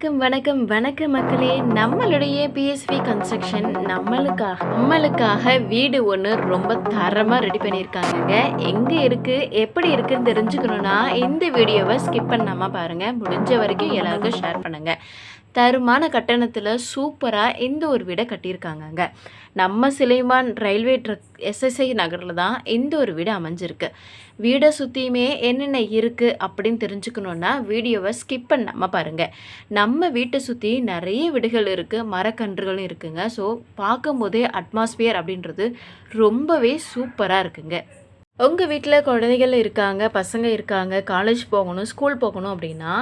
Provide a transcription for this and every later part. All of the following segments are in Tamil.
வணக்கம் வணக்கம் வணக்கம் மக்களே. நம்மளுடைய பிஎஸ்வி கன்ஸ்ட்ரக்ஷன் நம்மளுக்காக நம்மளுக்காக வீடு ஒன்று ரொம்ப தரமாக ரெடி பண்ணியிருக்காங்கங்க. எங்கே இருக்குது எப்படி இருக்குன்னு தெரிஞ்சுக்கணுன்னா இந்த வீடியோவை ஸ்கிப் பண்ணாமல் பாருங்கள் முடிஞ்ச வரைக்கும் எல்லாருக்கும் ஷேர் பண்ணுங்கள் தருமான கட்டணத்தில் சூப்பராக இந்த ஒரு வீடை கட்டியிருக்காங்கங்க. நம்ம சிலைமான் ரயில்வே ட்ரக் எஸ்எஸ்ஐ நகரில் தான் இந்த ஒரு வீடு அமைஞ்சிருக்கு. வீடை சுற்றியுமே என்னென்ன இருக்குது அப்படின்னு தெரிஞ்சுக்கணுன்னா வீடியோவை ஸ்கிப் பண்ணாமல் பாருங்கள் நம்ம வீட்டை சுற்றி நிறைய வீடுகள் இருக்குது மரக்கன்றுகளும் இருக்குங்க. ஸோ பார்க்கும்போதே அட்மாஸ்பியர் அப்படின்றது ரொம்பவே சூப்பராக இருக்குங்க. உங்கள் வீட்டில் குழந்தைகள் இருக்காங்க பசங்க இருக்காங்க காலேஜ் போகணும் ஸ்கூல் போகணும் அப்படின்னா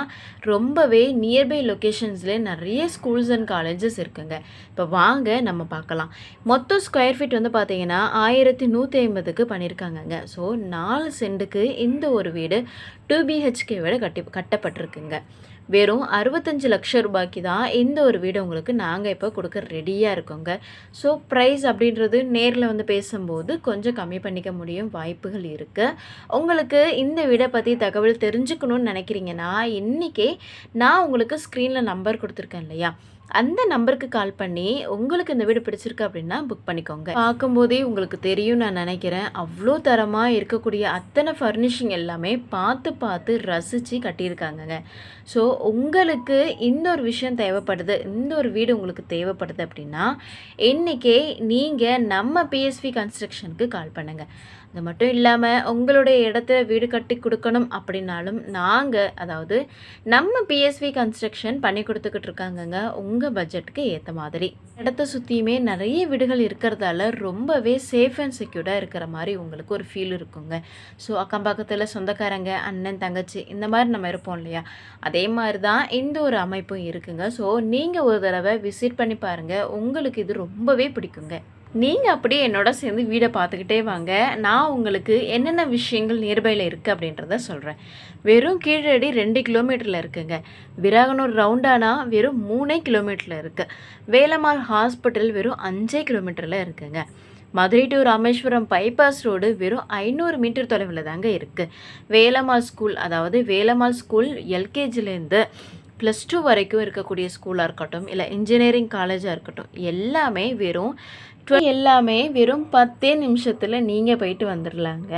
ரொம்பவே நியர்பை லொக்கேஷன்ஸ்லேயே நிறைய ஸ்கூல்ஸ் அண்ட் காலேஜஸ் இருக்குங்க. இப்போ வாங்க நம்ம பார்க்கலாம். மொத்தம் ஸ்கொயர் ஃபீட் வந்து பார்த்தீங்கன்னா ஆயிரத்தி நூற்றி ஐம்பதுக்கு பண்ணியிருக்காங்கங்க. ஸோ நாலு செண்டுக்கு இந்த ஒரு வீடு டூ பிஹெச்கே விட கட்டி கட்டப்பட்டிருக்குங்க. வெறும் அறுபத்தஞ்சு லட்சம் ரூபாய்க்கு தான் இந்த ஒரு வீடு உங்களுக்கு நாங்கள் இப்போ கொடுக்க ரெடியாக இருக்கோங்க. ஸோ ப்ரைஸ் அப்படின்றது நேரில் வந்து பேசும்போது கொஞ்சம் கம்மி பண்ணிக்க முடியும் வாய்ப்புகள் இருக்குது உங்களுக்கு இந்த வீடை பற்றி தகவல் தெரிஞ்சுக்கணும்னு நினைக்கிறீங்கன்னா இன்றைக்கே நான் உங்களுக்கு ஸ்க்ரீனில் நம்பர் கொடுத்துருக்கேன் இல்லையா? அந்த நம்பருக்கு கால் பண்ணி உங்களுக்கு இந்த வீடு பிடிச்சிருக்கு அப்படின்னா புக் பண்ணிக்கோங்க. பார்க்கும்போதே உங்களுக்கு தெரியும் நான் நினைக்கிறேன். அவ்வளோ தரமாக இருக்கக்கூடிய அத்தனை ஃபர்னிஷிங் எல்லாமே பார்த்து பார்த்து ரசித்து கட்டியிருக்காங்கங்க. ஸோ உங்களுக்கு இந்த ஒரு விஷயம் தேவைப்படுது. இந்த ஒரு வீடு உங்களுக்கு தேவைப்படுது அப்படின்னா இன்றைக்கே நீங்கள் நம்ம பிஎஸ்வி கன்ஸ்ட்ரக்ஷனுக்கு கால் பண்ணுங்கள் அது மட்டும் இல்லாமல் உங்களுடைய இடத்த வீடு கட்டி கொடுக்கணும் அப்படின்னாலும் நாங்கள் அதாவது நம்ம பிஎஸ்வி கன்ஸ்ட்ரக்ஷன் பண்ணி கொடுத்துக்கிட்டு இருக்காங்கங்க உங்கள் பட்ஜெட்டுக்கு ஏற்ற மாதிரி. இடத்த சுற்றியுமே நிறைய வீடுகள் இருக்கிறதால ரொம்பவே சேஃப் அண்ட் செக்யூர்டாக இருக்கிற மாதிரி உங்களுக்கு ஒரு ஃபீல் இருக்குங்க. ஸோ அக்கம் பக்கத்தில் சொந்தக்காரங்க அண்ணன் தங்கச்சி இந்த மாதிரி நம்ம இருப்போம் இல்லையா? அதே மாதிரி தான் இந்த ஒரு அமைப்பும் இருக்குங்க. ஸோ நீங்கள் ஒரு தடவை விசிட் பண்ணி பாருங்கள் உங்களுக்கு இது ரொம்பவே பிடிக்குங்க. நீங்கள் அப்படியே என்னோட சேர்ந்து வீடை பார்த்துக்கிட்டே வாங்க. நான் உங்களுக்கு என்னென்ன விஷயங்கள் நியர்பையில் இருக்குது அப்படின்றத சொல்கிறேன் வெறும் கீழடி ரெண்டு கிலோமீட்டரில் இருக்குங்க. விராகனூர் ரவுண்டானா வெறும் மூணே கிலோமீட்டரில் இருக்குது வேலம்மாள் ஹாஸ்பிட்டல் வெறும் அஞ்சே கிலோமீட்டரில் இருக்குங்க. Madurai to Rameswaram bypass road வெறும் ஐநூறு மீட்டர் தொலைவில் தாங்க இருக்குது வேலம்மாள் ஸ்கூல் அதாவது வேலம்மாள் ஸ்கூல் எல்கேஜிலேருந்து ப்ளஸ் டூ வரைக்கும் இருக்கக்கூடிய ஸ்கூலாக இருக்கட்டும் இல்லை இன்ஜினியரிங் காலேஜாக இருக்கட்டும் எல்லாமே வெறும் எல்லாமே வெறும் பத்தே நிமிஷத்தில் நீங்கள் போயிட்டு வந்துடலாங்க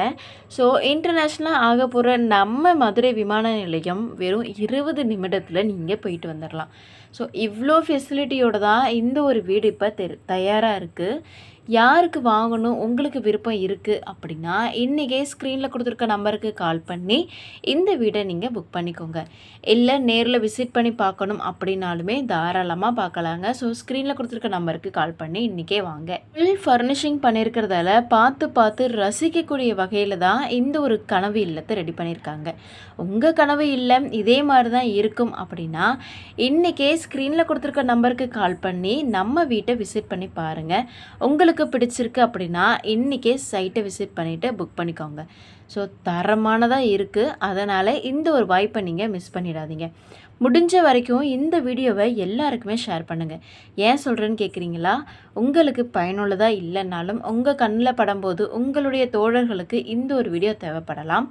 ஸோ இன்டர்நேஷ்னலாக ஆக போகிற நம்ம மதுரை விமான நிலையம் வெறும் இருபது நிமிடத்தில் நீங்கள் போயிட்டு வந்துடலாம் ஸோ இவ்வளோ ஃபெசிலிட்டியோடு தான் இந்த ஒரு வீடு இப்போ தெ தயாராக இருக்குது யாருக்கு வாங்கணும் உங்களுக்கு விருப்பம் இருக்குது அப்படின்னா இன்றைக்கே ஸ்க்ரீனில் கொடுத்துருக்க நம்பருக்கு கால் பண்ணி இந்த வீடை நீங்கள் புக் பண்ணிக்கோங்க. இல்லை நேரில் விசிட் பண்ணி பார்க்கணும் அப்படின்னாலுமே தாராளமாக பார்க்கலாங்க. ஸோ ஸ்க்ரீனில் கொடுத்துருக்க நம்பருக்கு கால் பண்ணி இன்றைக்கே வாங்க. ஃபுல் ஃபர்னிஷிங் பண்ணியிருக்கிறதால பார்த்து பார்த்து ரசிக்கக்கூடிய வகையில் தான் இந்த ஒரு கனவு இல்லத்தை ரெடி பண்ணியிருக்காங்க உங்கள் கனவு இல்லம் இதே மாதிரி தான் இருக்கும் அப்படின்னா இன்றைக்கே ஸ்க்ரீனில் கொடுத்துருக்க நம்பருக்கு கால் பண்ணி நம்ம வீட்டை விசிட் பண்ணி பாருங்கள் உங்களுக்கு பிடிச்சிருக்கு அப்படின்னா இன்றைக்கே சைட்டை விசிட் பண்ணிவிட்டு புக் பண்ணிக்கோங்க. ஸோ தரமானதாக இருக்குது அதனால் இந்த ஒரு வாய்ப்பை நீங்கள் மிஸ் பண்ணிடாதீங்க. முடிஞ்ச வரைக்கும் இந்த வீடியோவை எல்லாருக்குமே ஷேர் பண்ணுங்கள் ஏன் சொல்கிறேன்னு கேட்குறீங்களா உங்களுக்கு பயனுள்ளதாக இல்லைனாலும் உங்கள் கண்ணில் படும்போது உங்களுடைய தோழர்களுக்கு இந்த ஒரு வீடியோ தேவைப்படலாம்.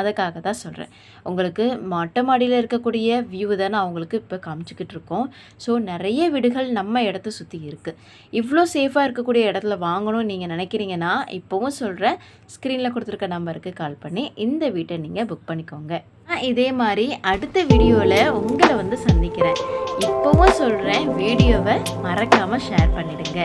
அதுக்காக தான் சொல்கிறேன் உங்களுக்கு மொட்டை மாடியில் இருக்கக்கூடிய வியூ தான் நான் உங்களுக்கு இப்போ காமிச்சிக்கிட்டு இருக்கோம். ஸோ நிறைய வீடுகள் நம்ம இடத்த சுற்றி இருக்குது இவ்வளோ சேஃபாக இருக்கக்கூடிய இடத்துல வாங்கணும்னு நீங்கள் நினைக்கிறீங்கன்னா இப்போவும் சொல்கிறேன் ஸ்க்ரீனில் கொடுத்துருக்க நம்பருக்கு கால் பண்ணி இந்த வீட்டை நீங்கள் புக் பண்ணிக்கோங்க. நான் இதே மாதிரி அடுத்த வீடியோவில் உங்களை வந்து சந்திக்கிறேன். இப்போவும் சொல்கிறேன் வீடியோவை மறக்காமல் ஷேர் பண்ணிடுங்க.